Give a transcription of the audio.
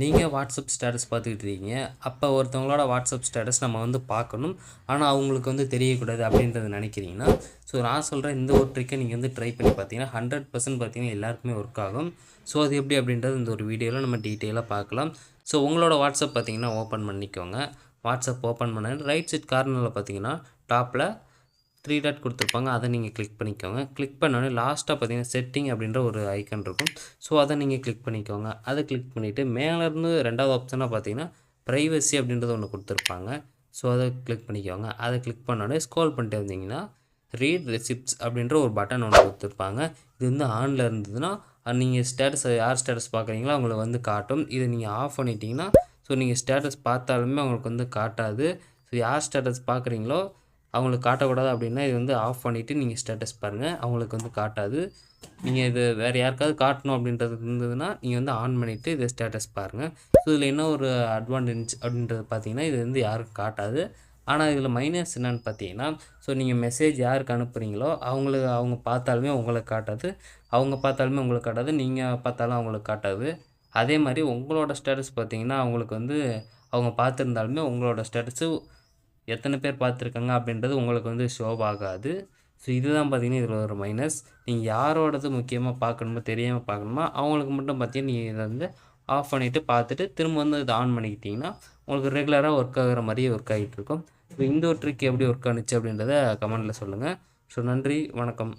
நீங்கள் WhatsApp status பார்த்துக்கிட்டு இருக்கீங்க. அப்போ ஒருத்தவங்களோட வாட்ஸ்அப் ஸ்டேட்டஸ் நம்ம வந்து பார்க்கணும். ஆனால் அவங்களுக்கு வந்து தெரியக்கூடாது அப்படின்றத நினைக்கிறீங்கன்னா ஸோ நான் சொல்கிறேன் இந்த ஒரு ட்ரிக்கை நீங்கள் வந்து ட்ரை பண்ணி பார்த்தீங்கன்னா ஹண்ட்ரட் பர்சன்ட் பார்த்தீங்கன்னா எல்லாருக்குமே ஒர்க் ஆகும். ஸோ அது எப்படி அப்படின்றது இந்த ஒரு வீடியோவில் நம்ம டீட்டெயிலாக பார்க்கலாம். ஸோ உங்களோட வாட்ஸ்அப் பார்த்தீங்கன்னா ஓப்பன் பண்ணிக்கோங்க. வாட்ஸ்அப் ஓப்பன் பண்ண ரைட் சைட் கார்னரில் பார்த்தீங்கன்னா டாப்பில் த்ரீ டாட் கொடுத்துருப்பாங்க. அதை நீங்கள் கிளிக் பண்ணிக்கோங்க. கிளிக் பண்ணோடனே லாஸ்ட்டாக பார்த்தீங்கன்னா செட்டிங் அப்படின்ற ஒரு ஐக்கன் இருக்கும். ஸோ அதை நீங்கள் கிளிக் பண்ணிக்கோங்க. அதை கிளிக் பண்ணிவிட்டு மேலேருந்து ரெண்டாவது ஆப்ஷனாக பார்த்தீங்கன்னா ப்ரைவசி அப்படின்றது ஒன்று கொடுத்துருப்பாங்க. ஸோ அதை கிளிக் பண்ணிக்கோங்க. அதை கிளிக் பண்ணோடனே ஸ்க்ரோல் பண்ணிட்டு வந்தீங்கன்னா ரீட் ரெசிப்ட்ஸ் அப்படின்ற ஒரு பட்டன் ஒன்று கொடுத்துருப்பாங்க. இது வந்து ஆனில் இருந்ததுன்னா நீங்கள் ஸ்டேட்டஸ் யார் ஸ்டேட்டஸ் பார்க்குறீங்களோ அவங்கள வந்து காட்டும். இதை நீங்கள் ஆஃப் பண்ணிட்டீங்கன்னா ஸோ நீங்கள் ஸ்டேட்டஸ் பார்த்தாலுமே அவங்களுக்கு வந்து காட்டாது. ஸோ யார் ஸ்டேட்டஸ் பார்க்குறீங்களோ அவங்களுக்கு காட்டக்கூடாது அப்படின்னா இது வந்து ஆஃப் பண்ணிவிட்டு நீங்கள் ஸ்டேட்டஸ் பாருங்கள் அவங்களுக்கு வந்து காட்டாது. நீங்கள் இது வேறு யாருக்காவது காட்டணும் அப்படின்றது இருந்ததுன்னா நீங்கள் வந்து ஆன் பண்ணிவிட்டு இதை ஸ்டேட்டஸ் பாருங்கள் ஸோ இதில் என்ன ஒரு அட்வான்டேஜ் அப்படின்றது பார்த்தீங்கன்னா இது வந்து யாருக்கும் காட்டாது. ஆனால் இதில் மைனஸ் என்னென்னு பார்த்தீங்கன்னா ஸோ நீங்கள் மெசேஜ் யாருக்கு அனுப்புகிறீங்களோ அவங்களுக்கு அவங்க பார்த்தாலுமே உங்களுக்கு காட்டாது. அவங்க பார்த்தாலுமே உங்களுக்கு காட்டாது. நீங்கள் பார்த்தாலும் அவங்களுக்கு காட்டாது. அதே மாதிரி உங்களோட ஸ்டேட்டஸ் பார்த்தீங்கன்னா அவங்களுக்கு வந்து அவங்க பார்த்துருந்தாலுமே உங்களோட ஸ்டேட்டஸு எத்தனை பேர் பார்த்துருக்காங்க அப்படின்றது உங்களுக்கு வந்து ஷோ ஆகாது. ஸோ இதுதான் பார்த்தீங்கன்னா இதில் ஒரு மைனஸ் நீங்கள் யாரோடது முக்கியமாக பார்க்கணுமோ தெரியாமல் பார்க்கணுமா அவங்களுக்கு மட்டும் பார்த்தீங்கன்னா நீங்கள் இதை வந்து ஆஃப் பண்ணிவிட்டு பார்த்துட்டு திரும்ப வந்து இதை ஆன் பண்ணிக்கிட்டிங்கன்னா உங்களுக்கு ரெகுலராக ஒர்க் ஆகிற மாதிரியே ஒர்க் ஆகிட்டு இருக்கும். ஸோ இந்த ஒரு ட்ரிக் எப்படி ஒர்க் ஆனிச்சு அப்படின்றத கமெண்ட்டில் சொல்லுங்கள் ஸோ நன்றி வணக்கம்.